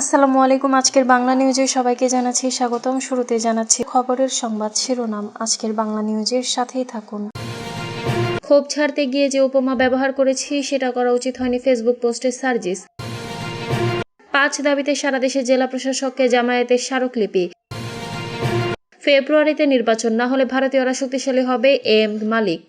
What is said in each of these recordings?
আসসালামু আলাইকুম, আজকের বাংলা নিউজে সবাইকে জানাচ্ছি স্বাগতম। শুরুতে জানাচ্ছি খবরের সংবাদ শিরোনাম। আজকের বাংলা নিউজের সাথেই থাকুন। ক্ষোভ ছাড়তে গিয়ে যে উপমা ব্যবহার করেছি, সেটা করা উচিত হয়নি ফেসবুক পোস্টে সার্জিস। পাঁচ দাবিতে সারা দেশে জেলা প্রশাসককে জামায়াতের স্মারকলিপি। ফেব্রুয়ারিতে নির্বাচন, না হলে ভারতীয়রা শক্তিশালী হবে এম মালিক।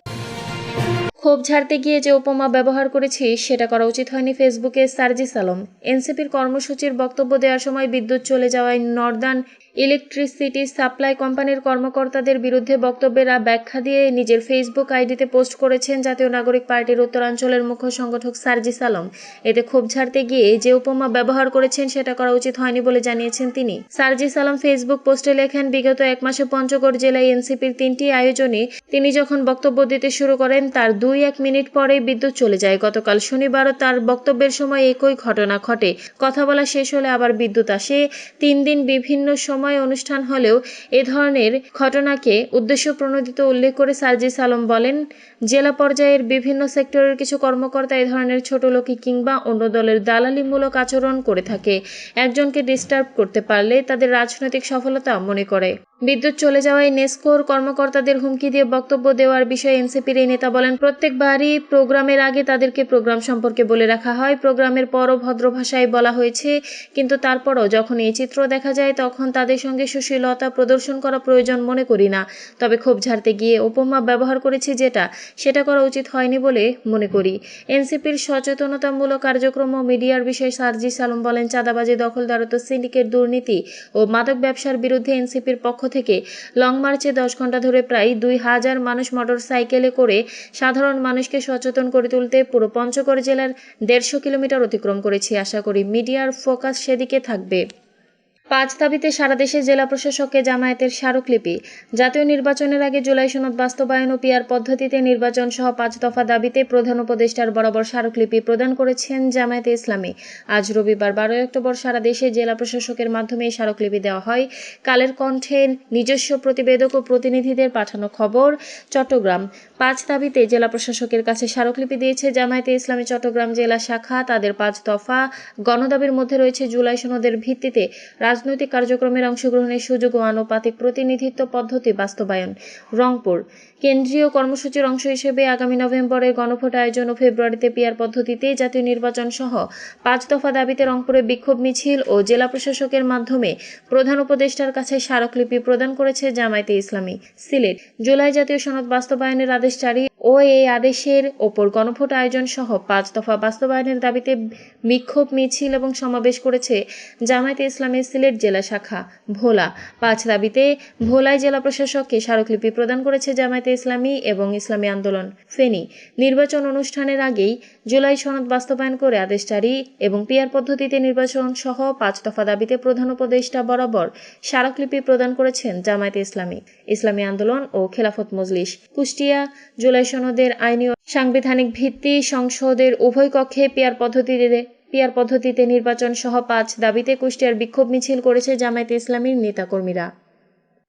ক্ষোভ ঝাড়তে গিয়ে যে উপমা ব্যবহার করেছি, সেটা করা উচিত হয়নি ফেসবুকে সার্জিস আলম। এনসিপির কর্মসূচির বক্তব্য দেওয়ার সময় বিদ্যুৎ চলে যাওয়ায় নর্দার্ন ইলেকট্রিসিটি সাপ্লাই কোম্পানির কর্মকর্তাদের বিরুদ্ধে বক্তব্যের ব্যাখ্যা দিয়ে নিজের ফেসবুক আইডিতে পোস্ট করেছেন জাতীয় নাগরিক পার্টির উত্তরাঞ্চলের মুখ্য সংগঠক সার্জিস আলম। এতে ক্ষোভ ঝাড়তে গিয়ে যে উপমা ব্যবহার করেছেন সেটা করা উচিত হয়নি বলে জানিয়েছেন তিনি। সার্জিস আলম ফেসবুক পোস্টে লেখেন, বিগত এক মাসে পঞ্চগড় জেলায় এনসিপির তিনটি আয়োজনে তিনি যখন বক্তব্য দিতে শুরু করেন, তার দুই এক মিনিট পরেই বিদ্যুৎ চলে যায়। গতকাল শনিবারও তার বক্তব্যের সময় একই ঘটনা ঘটে। কথা বলা শেষ হলে আবার বিদ্যুৎ আসে। তিন দিন বিভিন্ন সময় অনুষ্ঠান হলেও এ ধরনের ঘটনাকে উদ্দেশ্য প্রণোদিত উল্লেখ করে সার্জিস আলম বলেন, জেলা পর্যায়ের বিভিন্ন সেক্টরের কিছু কর্মকর্তা এ ধরনের ছোট লোকি কিংবা অন্য দলের দালালিমূলক আচরণ করে থাকে। একজনকে ডিস্টার্ব করতে পারলে তাদের রাজনৈতিক সফলতা মনে করে। বিদ্যুৎ চলে যাওয়ায় নেস্কোর কর্মকর্তাদের হুমকি দিয়ে বক্তব্য দেওয়ার বিষয়ে এনসিপির এই নেতা বলেন, প্রত্যেকবারই প্রোগ্রামের আগে তাদেরকে প্রোগ্রাম সম্পর্কে বলে রাখা হয়। প্রোগ্রামের পরও ভদ্র ভাষায় বলা হয়েছে, কিন্তু তারপরও যখন এই চিত্র দেখা যায়, তখন তাদের সঙ্গে সুশীলতা প্রদর্শন করা প্রয়োজন মনে করি না। তবে ক্ষোভ ঝাড়তে গিয়ে উপমা ব্যবহার করেছি যেটা, সেটা করা উচিত হয়নি বলে মনে করি। এনসিপির সচেতনতামূলক কার্যক্রম ও মিডিয়ার বিষয়ে সার্জিস সালম বলেন, চাঁদাবাজি দখলদারত্ব সিন্ডিকেট দুর্নীতি ও মাদক ব্যবসার বিরুদ্ধে এনসিপির পক্ষ থেকে লং মার্চে দশ ঘণ্টা ধরে প্রায় দুই হাজার মানুষ মোটর সাইকেলে করে সাধারণ মানুষকে সচেতন করে তুলতে পুরো পঞ্চগড় জেলার দেড়শো কিলোমিটার অতিক্রম করেছি। আশা করি মিডিয়ার ফোকাস সেদিকে থাকবে। পাঁচ দাবিতে সারা দেশে জেলা প্রশাসককে জামায়াতের স্মারকলিপি। জাতীয় নির্বাচনের আগে জুলাই সনদ বাস্তবায়ন ও পিয়ার পদ্ধতিতে নির্বাচন সহ পাঁচ দফা দাবিতে প্রধান উপদেষ্টার বরাবর স্মারকলিপি প্রদান করেছেন জামায়াতে ইসলামী। আজ রবিবার বারোই অক্টোবর সারা দেশে জেলা প্রশাসকের মাধ্যমে স্মারকলিপি দেওয়া হয়। কালের কণ্ঠের নিজস্ব প্রতিবেদক ও প্রতিনিধিদের পাঠানো খবর, চট্টগ্রাম। পাঁচ দাবিতে জেলা প্রশাসকের কাছে স্মারকলিপি দিয়েছে জামায়াতে ইসলামী চট্টগ্রাম জেলা শাখা। তাদের পাঁচ দফা গণদাবির মধ্যে রয়েছে জুলাই সনদের ভিত্তিতে। রাজনৈতিক কার্যক্রমের অংশগ্রহণের সুযোগ ও আনুপাতিক প্রতিনিধিত্ব পদ্ধতি বাস্তবায়ন। রংপুর। কেন্দ্রীয় কর্মসূচির অংশ হিসেবে আগামী নভেম্বরে গণভোট আয়োজন ও ফেব্রুয়ারিতে পিয়ার পদ্ধতিতে জাতীয় নির্বাচন সহ পাঁচ দফা দাবিতে রংপুরে বিক্ষোভ মিছিল ও জেলা প্রশাসকের মাধ্যমে প্রধান উপদেষ্টার কাছে স্মারকলিপি প্রদান করেছে জামায়াতে ইসলামী। সিলেট। জুলাই জাতীয় সনদ বাস্তবায়নের আদেশ জারি ও এই আদেশের ওপর গণভোট আয়োজন সহ পাঁচ দফা বাস্তবায়নের দাবিতে বিক্ষোভ মিছিল এবং সমাবেশ করেছে জামায়াতে ইসলামী সিলেট জেলা শাখা, ভোলা। পাঁচ দাবিতে ভোলায় জেলা প্রশাসককে স্মারকলিপি প্রদান করেছে জামায়াতে ইসলামী এবং ইসলামী আন্দোলন। ফেনী, নির্বাচন অনুষ্ঠানের আগেই জুলাই সনদ বাস্তবায়ন করে আদেশ জারি এবং পিয়ার পদ্ধতিতে নির্বাচন সহ পাঁচ দফা দাবিতে প্রধান উপদেষ্টা বরাবর স্মারকলিপি প্রদান করেছেন জামায়াতে ইসলামী। ইসলামী আন্দোলন ও খেলাফত মজলিস, কুষ্টিয়া, জুলাই সনদের আইনি সাংবিধানিক ভিত্তি সংসদের উভয় কক্ষে পিয়ার পদ্ধতিতে পিয়ার পদ্ধতিতে নির্বাচন সহ পাঁচ দাবিতে কুষ্টিয়ার বিক্ষোভ মিছিল করেছে জামায়াতে ইসলামীর নেতাকর্মীরা।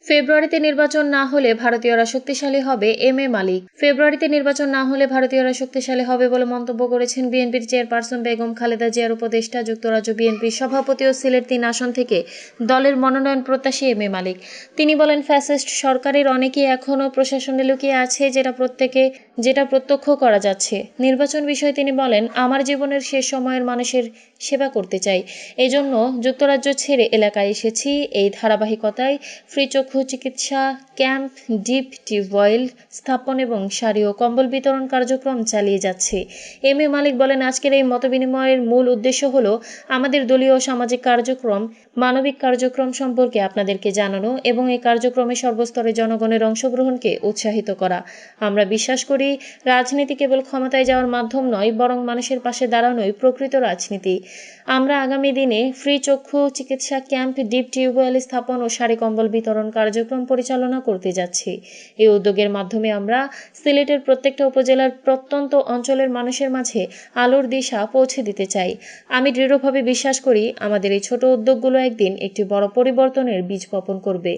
ফেব্রুয়ারিতে নির্বাচন না হলে ভারতীয়রা শক্তিশালী হবে এম এ মালিক। ফেব্রুয়ারিতে নির্বাচন না হলে ভারতীয়রা শক্তিশালী হবে বলে মন্তব্য করেছেন বিএনপির চেয়ারপারসন বেগম খালেদা জিয়ার উপদেষ্টা, যুক্তরাজ্য বিএনপির সভাপতি ও সিলেট তিন আসন থেকে দলের মনোনয়ন প্রত্যাশী এম এ মালিক। তিনি বলেন, ফ্যাসিস্ট সরকারের অনেকেই এখনও প্রশাসনে লুকিয়ে আছে যেটা প্রত্যেকে, যেটা প্রত্যক্ষ করা যাচ্ছে। নির্বাচন বিষয়ে তিনি বলেন, আমার জীবনের শেষ সময়ের মানুষের সেবা করতে চাই। এজন্য যুক্তরাজ্য ছেড়ে এলাকায় এসেছি। এই ধারাবাহিকতায় ফ্রি চক্ষু চিকিৎসা ক্যাম্প, ডিপ টিউবওয়েল স্থাপন এবং শাড়ি ও কম্বল বিতরণ কার্যক্রম চালিয়ে যাচ্ছে। এম এ মালিক বলেন, আজকের এই মতবিনিময়ের মূল উদ্দেশ্য হল আমাদের দলীয় সামাজিক কার্যক্রম, মানবিক কার্যক্রম সম্পর্কে আপনাদেরকে জানানো এবং এই কার্যক্রমে সর্বস্তরে জনগণের অংশগ্রহণকে উৎসাহিত করা। আমরা বিশ্বাস করি, রাজনীতি কেবল ক্ষমতায় যাওয়ার মাধ্যম নয়, বরং মানুষের পাশে দাঁড়ানোই প্রকৃত রাজনীতি। আমরা আগামী দিনে ফ্রি চক্ষু চিকিৎসা ক্যাম্প, ডিপ টিউবওয়েল স্থাপন ও শাড়ি কম্বল বিতরণ কার্যক্রম পরিচালনা করতে যাচ্ছি। এই উদ্যোগের মাধ্যমে আমরা সিলেটের প্রত্যেকটা উপজেলার প্রত্যন্ত অঞ্চলের মানুষের মাঝে আলোর দিশা পৌঁছে দিতে চাই। আমি দৃঢ়ভাবে বিশ্বাস করি, আমাদের এই ছোট উদ্যোগগুলো একদিন একটি বড় পরিবর্তনের বীজ বপন করবে।